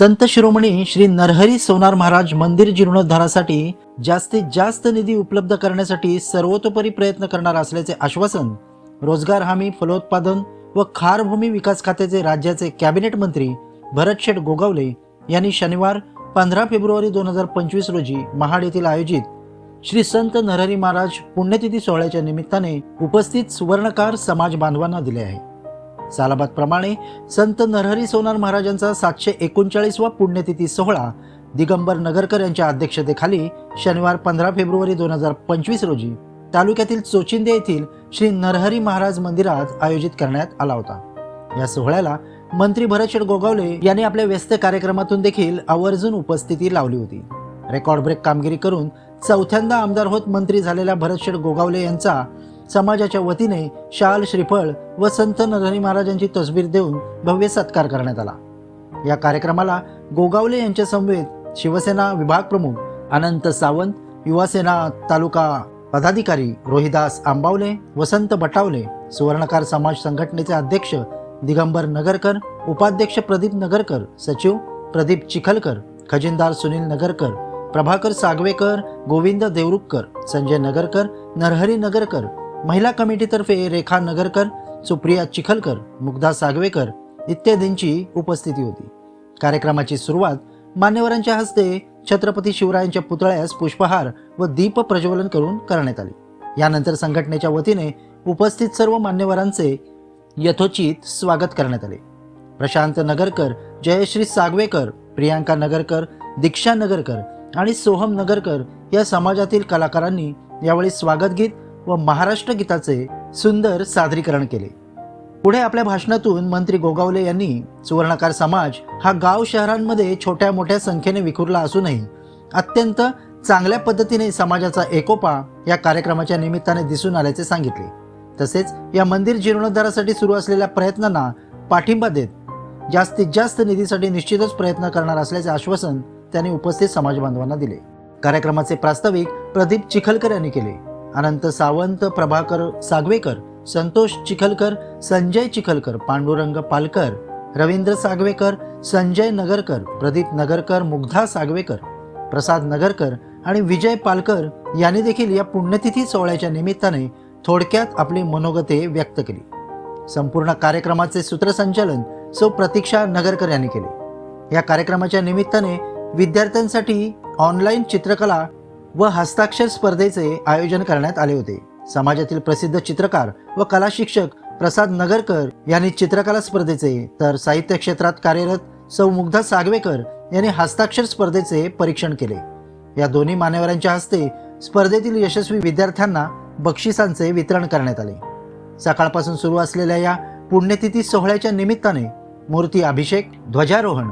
संत शिरोमणी श्री नरहरी सोनार महाराज मंदिर जीर्णोद्धारासाठी जास्तीत जास्त निधी उपलब्ध करण्यासाठी सर्वतोपरी प्रयत्न करणार असल्याचे आश्वासन रोजगार हमी फलोत्पादन व खारभूमी विकास खात्याचे राज्याचे कॅबिनेट मंत्री भरत शेठ गोगावले यांनी शनिवार पंधरा फेब्रुवारी दोन हजार पंचवीस रोजी महाड येथील आयोजित श्री संत नरहरी महाराज पुण्यतिथी सोहळ्याच्या निमित्ताने उपस्थित सुवर्णकार समाज बांधवांना दिले आहे. सालाबादप्रमाणे संत नरहरी सोनार महाराजांचा सातशे एकोणचाळीसवा पुण्यतिथी सोहळा दिगंबर नगरकर यांच्या अध्यक्षतेखाली शनिवार पंधरा फेब्रुवारी दोन हजार पंचवीस रोजी तालुक्यातील चोचिंदे येथील श्री नरहरी महाराज मंदिरात आयोजित करण्यात आला होता. या सोहळ्याला मंत्री भरतशेठ गोगावले यांनी आपल्या व्यस्त कार्यक्रमातून देखील आवर्जून उपस्थिती लावली होती. रेकॉर्ड ब्रेक कामगिरी करून चौथ्यांदा आमदार होत मंत्री झालेल्या भरतशेठ गोगावले यांचा समाजाच्या वतीने शाल श्रीफळ व संत नरहरी महाराजांची तस्वीर देऊन भव्य सत्कार करण्यात आला. या कार्यक्रमाला गोगावले यांच्या समवेत शिवसेना विभाग प्रमुख अनंत सावंत युवासेना तालुका पदाधिकारी रोहिदास आंबावले वसंत बटावले सुवर्णकार समाज संघटनेचे अध्यक्ष दिगंबर नगरकर उपाध्यक्ष प्रदीप नगरकर सचिव प्रदीप चिखलकर खजिनदार सुनील नगरकर प्रभाकर सागवेकर गोविंद देवरुखकर संजय नगरकर नरहरी नगरकर महिला कमिटीतर्फे रेखा नगरकर सुप्रिया चिखलकर मुग्धा सागवेकर इत्यादींची उपस्थिती होती. कार्यक्रमाची सुरुवात मान्यवरांच्या हस्ते छत्रपती शिवरायांच्या पुतळ्यास पुष्पहार व दीप प्रज्वलन करून करण्यात आले. यानंतर संघटनेच्या वतीने उपस्थित सर्व मान्यवरांचे यथोचित स्वागत करण्यात आले. प्रशांत नगरकर जयश्री सागवेकर प्रियांका नगरकर दीक्षा नगरकर आणि सोहम नगरकर या समाजातील कलाकारांनी यावेळी स्वागत गीत व महाराष्ट्र गीताचे सुंदर सादरीकरण केले. पुढे आपल्या भाषणातून मंत्री गोगावले यांनी सुवर्णकार समाज हा गाव शहरांमध्ये छोट्या मोठ्या संख्येने विखुरला असूनही अत्यंत चांगल्या पद्धतीने समाजाचा एकोपा या कार्यक्रमाच्या निमित्ताने दिसून आल्याचे सांगितले. तसेच या मंदिर जीर्णोद्धारासाठी सुरू असलेल्या प्रयत्नांना पाठिंबा देत जास्तीत जास्त निधीसाठी निश्चितच प्रयत्न करणार असल्याचे आश्वासन त्यांनी उपस्थित समाज बांधवांना दिले. कार्यक्रमाचे प्रास्ताविक प्रदीप चिखलकर यांनी केले. अनंत सावंत प्रभाकर सागवेकर संतोष चिखलकर संजय चिखलकर पांडुरंग पालकर रवींद्र सागवेकर संजय नगरकर प्रदीप नगरकर मुग्धा सागवेकर प्रसाद नगरकर आणि विजय पालकर यांनी देखील या पुण्यतिथी सोहळ्याच्या निमित्ताने थोडक्यात आपली मनोगते व्यक्त केली. संपूर्ण कार्यक्रमाचे सूत्रसंचालन सो प्रतीक्षा नगरकर यांनी केले. या कार्यक्रमाच्या निमित्ताने विद्यार्थ्यांसाठी ऑनलाईन चित्रकला व हस्ताक्षर स्पर्धेचे आयोजन करण्यात आले होते. समाजातील प्रसिद्ध चित्रकार व कला शिक्षक प्रसाद नगरकर यांनी चित्रकला स्पर्धेचे तर साहित्य क्षेत्रात कार्यरत सौ मुग्धा सागवेकर यांनी हस्ताक्षर स्पर्धेचे परीक्षण केले. या दोन्ही मान्यवरांच्या हस्ते स्पर्धेतील यशस्वी विद्यार्थ्यांना बक्षिसांचे वितरण करण्यात आले. सकाळपासून सुरू असलेल्या या पुण्यतिथी सोहळ्याच्या निमित्ताने मूर्ती अभिषेक ध्वजारोहण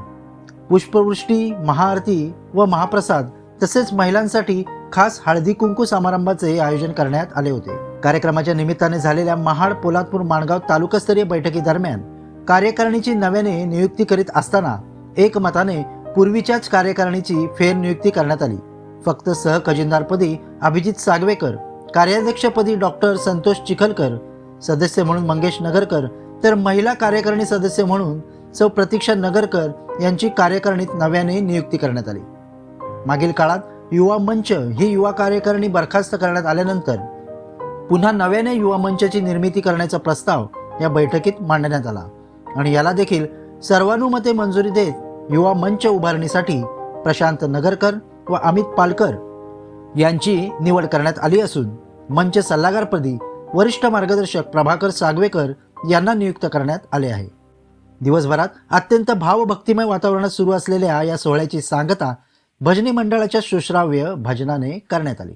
पुष्पवृष्टी महाआरती व महाप्रसाद तसेच महिलांसाठी खास हळदी कुंकू समारंभाचे आयोजन करण्यात आले होते. कार्यक्रमाच्या निमित्ताने झालेल्या महाड पोलादपूर माणगाव तालुकास्तरीय बैठकीदरम्यान कार्यकारिणीची नव्याने नियुक्ती करीत असताना एकमताने पूर्वीच्याच कार्यकारिणीची फेरनियुक्ती करण्यात आली. फक्त सहखजिनदारपदी अभिजित सागवेकर कार्याध्यक्षपदी डॉक्टर संतोष चिखलकर सदस्य म्हणून मंगेश नगरकर तर महिला कार्यकारिणी सदस्य म्हणून सौ प्रतीक्षा नगरकर यांची कार्यकारिणीत नव्याने नियुक्ती करण्यात आली. मागील काळात युवा मंच ही युवा कार्यकारिणी बरखास्त करण्यात आल्यानंतर पुन्हा नव्याने युवा मंचाची निर्मिती करण्याचा प्रस्ताव या बैठकीत मांडण्यात आला. आणि याला देखील सर्वानुमते मंजुरी देत युवा मंच उभारणीसाठी प्रशांत नगरकर व अमित पालकर यांची निवड करण्यात आली असून मंच सल्लागारपदी वरिष्ठ मार्गदर्शक प्रभाकर सागवेकर यांना नियुक्त करण्यात आले आहे. दिवसभरात अत्यंत भावभक्तिमय वातावरणात सुरू असलेल्या या सोहळ्याची सांगता भजनी मंडळाच्या सुश्राव्य भजनाने करण्यात आली.